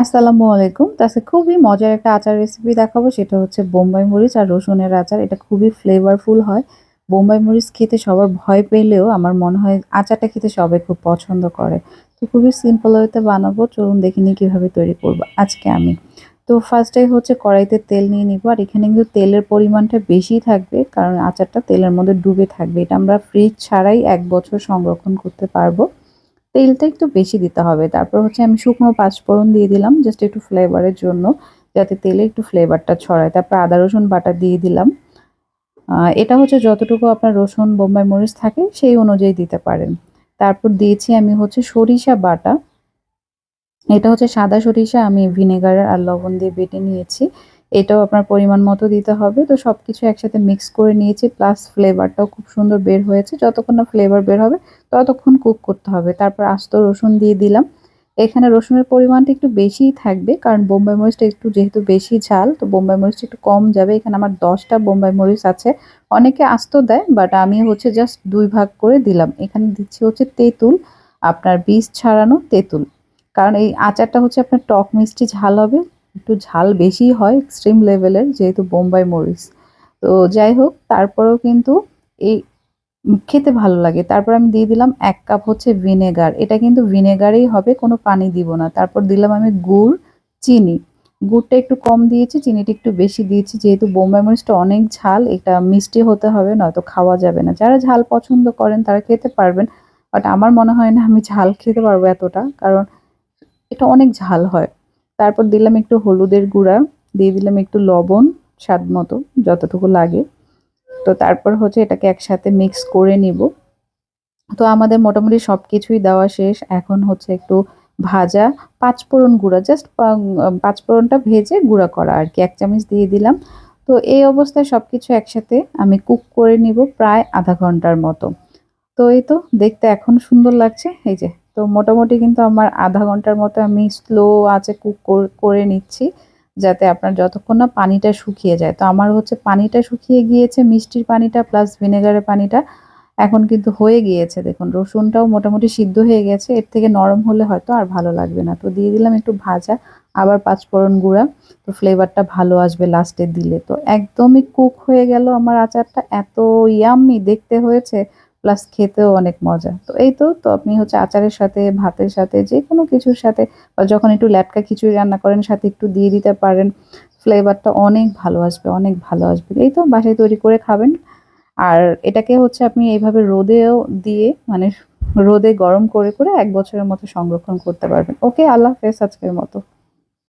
আসসালামু আলাইকুম। তো আজকে খুবই মজার একটা আচার রেসিপি দেখাবো, সেটা হচ্ছে বোম্বাই মরিচ আর রসুনের আচার। এটা খুবই ফ্লেভারফুল হয়। বোম্বাই মরিচ খেতে সবার ভয় পেলেও আমার মনে হয় আচারটা খেতে সবাই খুব পছন্দ করে। তো খুবই সিম্পল হইতে বানাবো। চলুন দেখে নিই কীভাবে তৈরি করব আজকে আমি। তো ফার্স্টে হচ্ছে কড়াইতে তেল নিয়ে নিবো। আর এখানে কিন্তু তেলের পরিমাণটা বেশি থাকবে, কারণ আচারটা তেলের মধ্যে ডুবে থাকবে। এটা আমরা ফ্রিজ ছাড়াই এক বছর সংরক্ষণ করতে পারব। তেলটা একটু বেশি দিতে হবে। তারপর হচ্ছে আমি শুকনো পাঁচফোড়ন দিয়ে দিলাম জাস্ট একটু ফ্লেভারের জন্য, যাতে তেলে একটু ফ্লেভারটা ছড়ায়। তারপর আদা, রসুন বাটা দিয়ে দিলাম। এটা হচ্ছে যতটুকু আপনার রসুন, বোম্বাই মরিচ থাকে, সেই অনুযায়ী দিতে পারেন। তারপর দিয়েছি আমি হচ্ছে সরিষা বাটা। এটা হচ্ছে সাদা সরিষা, আমি ভিনেগার আর লবণ দিয়ে বেটে নিয়েছি। এটাও আপনার পরিমাণ মতো দিতে হবে। তো সব কিছু একসাথে মিক্স করে নিয়েছি প্লাস ফ্লেভারটাও খুব সুন্দর বের হয়েছে। যতক্ষণ না ফ্লেভার বের হবে, ততক্ষণ কুক করতে হবে। তারপর আস্ত রসুন দিয়ে দিলাম। এখানে রসুনের পরিমাণটা একটু বেশিই থাকবে, কারণ বোম্বাই মরিচটা একটু যেহেতু বেশি ঝাল, তো বোম্বাই মরিচটা একটু কম যাবে। এখানে আমার দশটা বোম্বাই মরিচ আছে। অনেকে আস্ত দেয় বাট আমি হচ্ছে জাস্ট দুই ভাগ করে দিলাম। এখানে দিচ্ছি হচ্ছে তেঁতুল, আপনার বীজ ছাড়ানো তেঁতুল। কারণ এই আচারটা হচ্ছে আপনার টক মিষ্টি ঝাল হবে। একটু ঝাল বেশি হয় এক্সট্রিম লেভেলের যেহেতু বোম্বাই মরিচ। তো যাই হোক, তারপরেও কিন্তু এই খেতে ভালো লাগে। তারপর আমি দিয়ে দিলাম এক কাপ হচ্ছে ভিনেগার এটা কিন্তু ভিনেগারেই হবে, কোনো পানি দিব না। তারপর দিলাম আমি গুড়, চিনি। গুড়টা একটু কম দিয়েছি, চিনিটা একটু বেশি দিয়েছি। যেহেতু বোম্বাই মরিচটা অনেক ঝাল, এটা মিষ্টি হতে হবে, নয়তো খাওয়া যাবে না। যারা ঝাল পছন্দ করেন, তারা খেতে পারবেন। বাট আমার মনে হয় না আমি ঝাল খেতে পারব এতটা, কারণ এটা অনেক ঝাল হয়। তারপর দিলাম একটু হলুদের গুঁড়া, দিয়ে দিলাম একটু লবণ, স্বাদ মতো, যতটুকু লাগে। তো তারপর হচ্ছে এটাকে একসাথে মিক্স করে নিব। তো আমাদের মোটামুটি সব কিছুই দেওয়া শেষ। এখন হচ্ছে একটু ভাজা পাঁচফোড়ন গুঁড়া জাস্ট পাঁচফোড়নটা ভেজে গুঁড়া করা আর কি, এক চামচ দিয়ে দিলাম। তো এই অবস্থায় সব কিছু একসাথে আমি কুক করে নিব প্রায় আধা ঘণ্টার মতো। তো এই তো, দেখতে এখন সুন্দর লাগছে, এই যে তো মোটামুটি কিন্তু আমার আধা ঘণ্টার মতো আমি স্লো আছে কুক করে নিচ্ছি, যাতে আপনার যতক্ষণ না পানিটা শুকিয়ে যায়। তো আমার হচ্ছে পানিটা শুকিয়ে গিয়েছে, মিষ্টির পানিটা প্লাস ভিনেগারের পানিটা এখন কিন্তু হয়ে গিয়েছে। দেখুন, রসুনটাও মোটামুটি সিদ্ধ হয়ে গেছে, এর থেকে নরম হলে হয়তো আর ভালো লাগবে না। তো দিয়ে দিলাম একটু ভাজা, আবার পাঁচফোড়ন গুঁড়া, তো ফ্লেভারটা ভালো আসবে লাস্টে দিলে। তো একদমই কুক হয়ে গেল আমার আচারটা, এত ইয়াম্মি দেখতে হয়েছে। প্লাস খেতেও অনেক মজা। তো এই তো তো আপনি হচ্ছে আচারের সাথে, ভাতের সাথে, যে কোনো কিছুর সাথে যখন একটু ল্যাটকা খিচুড়ি রান্না করেন, সাথে একটু দিয়ে দিতে পারেন ফ্লেভারটা অনেক ভালো আসবে, অনেক ভালো আসবে। এই তো, বাসায় তৈরি করে খাবেন। আর এটাকে হচ্ছে আপনি এইভাবে রোদেও দিয়ে মানে রোদে গরম করে করে এক বছরের মতো সংরক্ষণ করতে পারবেন। ওকে আল্লাহ হাফেজ আজকের মতো।